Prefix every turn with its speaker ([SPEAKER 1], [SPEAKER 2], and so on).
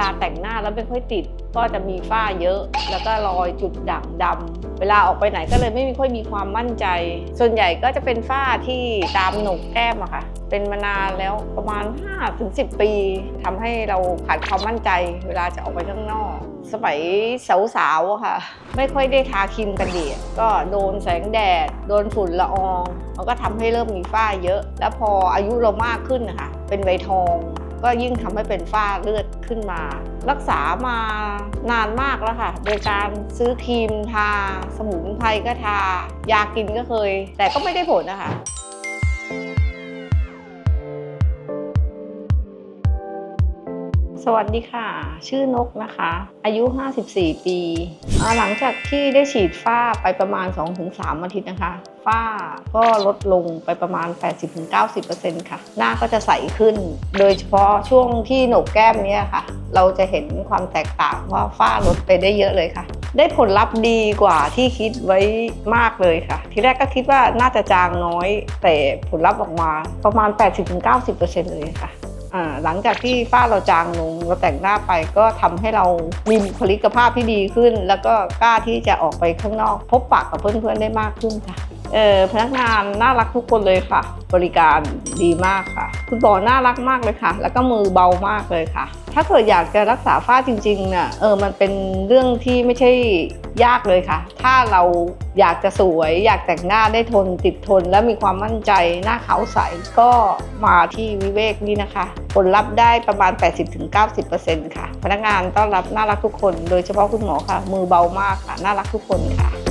[SPEAKER 1] ลาแต่งหน้าแล้วไม่ค่อยติด ก็จะมีฝ้าเยอะ แล้วก็รอยจุดด่างดำเวลาออกไปไหนก็เลยไม่ค่อยมีความมั่นใจ ส่วนใหญ่ก็จะเป็นฝ้าที่ตามหนกแก้มอะค่ะ เป็นมานานแล้วประมาณ 5-10 ปีทำให้เราขาดความมั่นใจ เวลาจะออกไปข้างนอก สมัยสาวๆอะค่ะ ไม่ค่อยได้ทาครีมกันแดดก็โดนแสงแดด โดนฝุ่นละออง มันก็ทำให้เริ่มมีฝ้าเยอะ แล้วพออายุเรามากขึ้นนะคะเป็นใบทอง ก็ยิ่งทำให้เป็นฝ้าเลือดขึ้นมา รักษามานานมากแล้วค่ะ โดยการซื้อครีมทา สมุนไพรก็ทา ยากินก็เคย แต่ก็ไม่ได้ผลนะคะ สวัสดีค่ะ ชื่อนกนะคะ อายุ 54 ปี หลังจากที่ได้ฉีดฝ้าไปประมาณ 2-3 อาทิตย์นะคะ ฝ้าก็ลดลงไปประมาณ 80-90%ค่ะ หน้าก็จะใสขึ้น โดยเฉพาะช่วงที่โหนกแก้มเนี้ยค่ะ เราจะเห็นความแตกต่างว่าฝ้าลดไปได้เยอะเลยค่ะ ได้ผลลัพธ์ดีกว่าที่คิดไว้มากเลยค่ะ ทีแรกก็คิดว่าน่าจะจางน้อย แต่ผลลัพธ์ออกมาประมาณ 80-90%เลยค่ะ หลังจากที่ฝ้าเราจางลงเราแต่งหน้าไปก็ทำให้เรามีบุคลิกภาพที่ดีขึ้น แล้วก็กล้าที่จะออกไปข้างนอก พบปะกับเพื่อนๆได้มากขึ้นค่ะ เออพนักงานน่ารักทุกคนเลยค่ะ บริการดีมากค่ะ คุณหมอน่ารักมากเลยค่ะ แล้วก็มือเบามากเลยค่ะ ถ้าเกิดอยากจะรักษาฝ้าจริงๆเนี่ยเออมันเป็นเรื่องที่ไม่ใช่ยากเลยค่ะ ถ้าเราอยากจะสวย อยากแต่งหน้าได้ทนติดทน และมีความมั่นใจหน้าขาวใสก็มาที่วิเวกนี่นะคะผลลัพธ์ได้ประมาณ 80-90%ค่ะ พนักงานต้อนรับน่ารักทุกคน โดยเฉพาะคุณหมอค่ะ มือเบามากค่ะ น่ารักทุกคนค่ะ